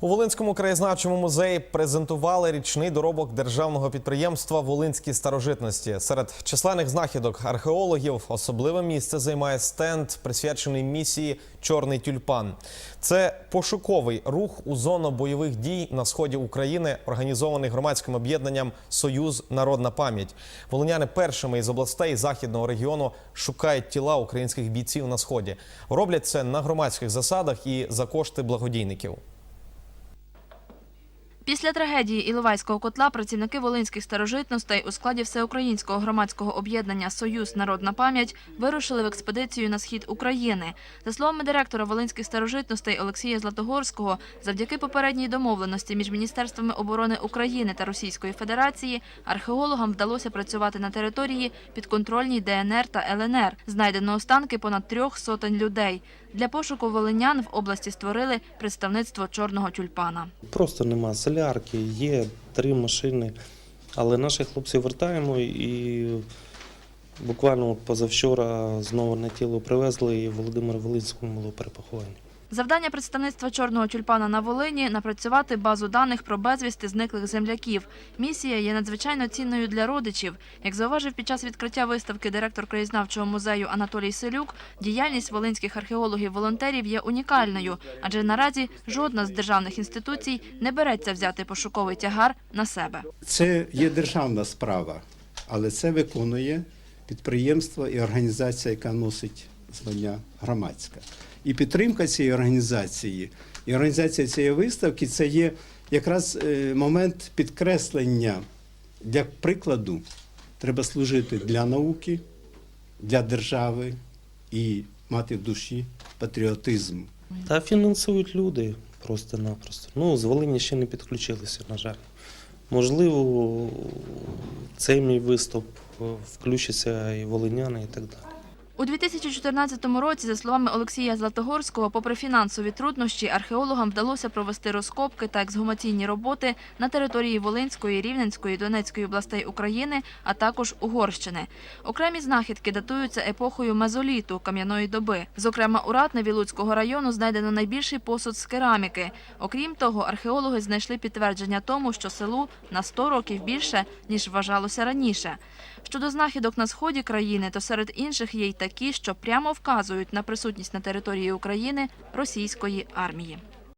У Волинському краєзнавчому музеї презентували річний доробок державного підприємства Волинські старожитності. Серед численних знахідок археологів особливе місце займає стенд, присвячений місії Чорний тюльпан. Це пошуковий рух у зону бойових дій на сході України, організований громадським об'єднанням Союз Народна пам'ять. Волиняни першими із областей західного регіону шукають тіла українських бійців на сході. Роблять це на громадських засадах і за кошти благодійників. Після трагедії Іловайського котла працівники волинських старожитностей у складі всеукраїнського громадського об'єднання Союз Народна пам'ять вирушили в експедицію на схід України. За словами директора волинських старожитностей Олексія Златогорського, завдяки попередній домовленості між міністерствами оборони України та Російської Федерації археологам вдалося працювати на території підконтрольній ДНР та ЛНР. Знайдено останки понад трьох сотень людей. Для пошуку волинян в області створили представництво чорного тюльпана. Просто нема солярки, є три машини. Але наших хлопців вертаємо і буквально позавчора знову на тіло привезли і Володимир Волинському було перепоховання. Завдання представництва чорного тюльпана на Волині напрацювати базу даних про безвісти зниклих земляків. Місія є надзвичайно цінною для родичів. Як зауважив під час відкриття виставки директор краєзнавчого музею Анатолій Селюк, діяльність волинських археологів-волонтерів є унікальною, адже наразі жодна з державних інституцій не береться взяти пошуковий тягар на себе. Це є державна справа, але це виконує підприємство і організація, яка носить звання громадська. І підтримка цієї організації, і організація цієї виставки це є якраз е, момент підкреслення. Для прикладу, треба служити для науки, для держави і мати в душі патріотизм. Та фінансують люди просто-напросто. Ну, з Волині ще не підключилися, на жаль. Можливо, цей мій виступ е, включаться і волиняни, і так далі. У 2014 році, за словами Олексія Златогорського, попри фінансові труднощі, археологам вдалося провести розкопки та ексгумаційні роботи на території Волинської, Рівненської, Донецької областей України, а також Угорщини. Окремі знахідки датуються епохою мезоліту кам'яної доби. Зокрема, у Ратневі Луцького району знайдено найбільший посуд з кераміки. Окрім того, археологи знайшли підтвердження тому, що селу на 100 років більше ніж вважалося раніше. Щодо знахідок на сході країни, то серед інших є й такі, що прямо вказують на присутність на території України російської армії.